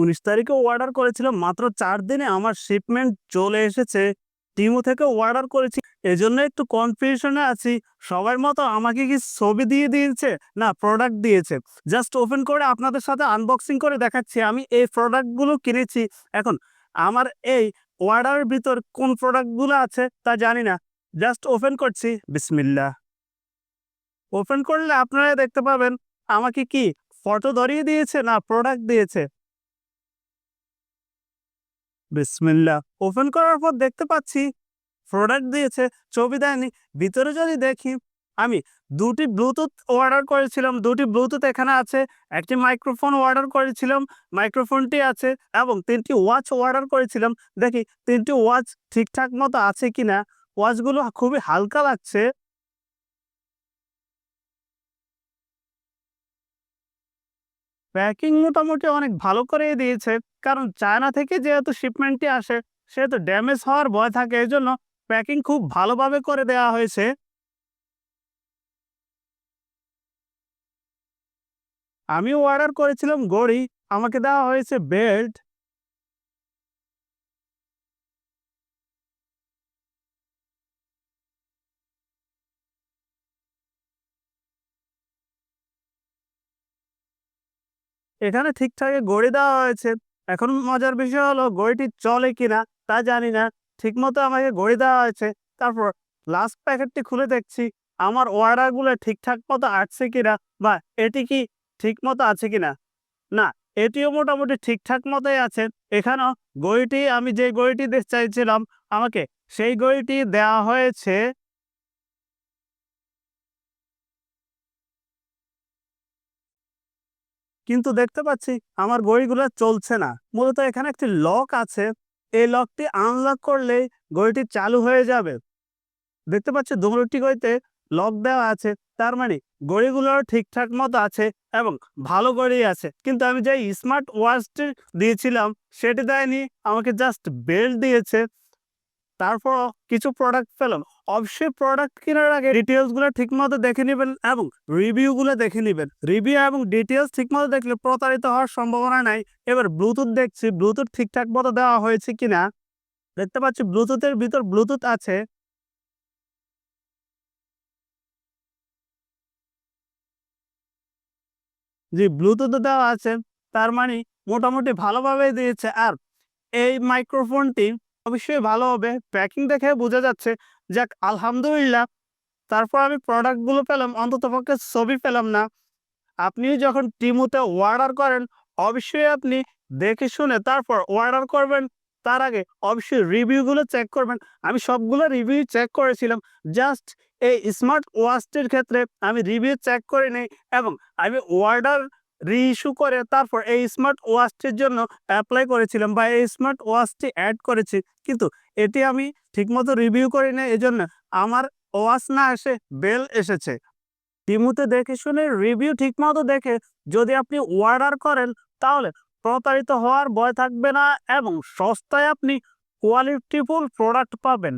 উনিশ তারিখে অর্ডার করেছিলাম, মাত্র চার দিনে আমার শিপমেন্ট চলে এসেছে। টিমু থেকে অর্ডার করেছি এজন্য একটু কনফিউশনে আছি। সবার মতো আমাকে কি ছবি দিয়ে দিয়েছে? না প্রোডাক্ট দিয়েছে। জাস্ট ওপেন করে আপনাদের সাথে আনবক্সিং করে দেখাচ্ছি। আমি এই প্রোডাক্টগুলো কিনেছি। এখন, আমার এই অর্ডারের ভিতর কোন প্রোডাক্টগুলো আছে তা জানি না। জাস্ট ওপেন করছি বিসমিল্লা ওপেন করলে আপনারা দেখতে পাবেন, আমাকে কি ফটো ধরিয়ে দিয়েছে না প্রোডাক্ট দিয়েছে? বিসমিল্লা ওপেন করার পর দেখতে পাচ্ছি প্রোডাক্ট দিয়েছে, ছবি দেয়নি। ভিতরে যদি দেখি, আমি দুটি ব্লুটুথ অর্ডার করেছিলাম, দুটি ব্লুটুথ এখানে আছে, একটি মাইক্রোফোন অর্ডার করেছিলাম মাইক্রোফোনটি আছে, এবং তিনটি ওয়াচ অর্ডার করেছিলাম। দেখি, তিনটি ওয়াচ ঠিকঠাক মতো আছে কিনা? ওয়াচগুলো খুবই হালকা লাগছে। প্যাকিং মোটামুটি অনেক ভালো করে দিয়েছে। কারণ চায়না থেকে যেহেতু শিপমেন্টটি আসে, সেহেতু ড্যামেজ হওয়ার ভয় থাকে এই জন্য প্যাকিং খুব ভালোভাবে করে দেওয়া হয়েছে। আমি অর্ডার করেছিলাম গড়ি আমাকে দেওয়া হয়েছে বেল্ট এখানে ঠিকঠাক গড়ি দেওয়া হয়েছে। এখন মজার বিষয় হলো গড়িটি চলে কিনা তা জানি না। ঠিকমতো আমাকে গড়ি দেওয়া হয়েছে। তারপর লাস্ট প্যাকেটটি খুলে দেখছি, আমার অর্ডারগুলো ঠিকঠাক মতো আসছে কিনা বা এটি কি ঠিক মতো আছে কিনা? না, এটিও মোটামুটি ঠিকঠাক মতোই আছে। এখানেও গড়িটি আমি যে গড়িটি চাইছিলাম, আমাকে সেই গড়িটি দেওয়া হয়েছে কিন্তু দেখতে পাচ্ছি আমার ঘড়িগুলো চলছে না। মূলত এখানে একটি লক আছে। এই লকটি আনলক করলে ঘড়িটি চালু হয়ে যাবে। দেখতে পাচ্ছি দুটি ঘড়িতে লক দেওয়া আছে। তার মানে ঘড়িগুলো ঠিকঠাক মতো আছে এবং ভালো ঘড়ি আছে। কিন্তু আমি যে স্মার্ট ওয়াচটি দিয়েছিলাম, সেটি দেয়নি। আমাকে জাস্ট বেল্ট দিয়েছে। তারপর কিছু প্রোডাক্ট পেলাম। অবশ্যই প্রোডাক্ট কেনার আগে ডিটেলসগুলো ঠিকমতো দেখে নেবেন এবং রিভিউগুলো দেখে নেবেন। রিভিউ এবং ডিটেলস ঠিকমতো দেখলে প্রতারিত হওয়ার সম্ভাবনা নাই। এবার ব্লুটুথ দেখছি ব্লুটুথ ঠিকঠাক মতো দেওয়া হয়েছে কিনা? দেখতে পাচ্ছি ব্লুটুথের ভিতর ব্লুটুথ আছে। জি ব্লুটুথ দেওয়া আছে। তার মানে মোটামুটি ভালোভাবেই দিয়েছে। আর এই মাইক্রোফোনটি অবশ্যই ভালো হবে। প্যাকিং দেখে বোঝা যাচ্ছে, যাক, আলহামদুলিল্লাহ। তারপর আমি প্রোডাক্টগুলো পেলাম অন্তত পক্ষে ছবি পেলাম না। আপনি যখন টিমুতে অর্ডার করেন, অবশ্যই আপনি দেখে শুনে তারপর অর্ডার করবেন। তার আগে অবশ্যই রিভিউগুলো চেক করবেন। আমি সবগুলো রিভিউ চেক করেছিলাম। জাস্ট এই স্মার্ট ওয়াচটির ক্ষেত্রে আমি রিভিউ চেক করে নেই এবং আমি অর্ডার রিইস্যু করে, তারপর এই স্মার্ট ওয়াচটির জন্য অ্যাপ্লাই করেছিলাম বা এই স্মার্ট ওয়াচটি অ্যাড করেছি। কিন্তু এটি আমি ঠিকমতো রিভিউ করি না এই জন্য আমার ওয়াচ না এসে বেল এসেছে। টিমুতে দেখে শুনে রিভিউ ঠিকমতো দেখে যদি আপনি অর্ডার করেন, তাহলে প্রতারিত হওয়ার ভয় থাকবে না এবং সস্তায় আপনি কোয়ালিটিফুল প্রোডাক্ট পাবেন।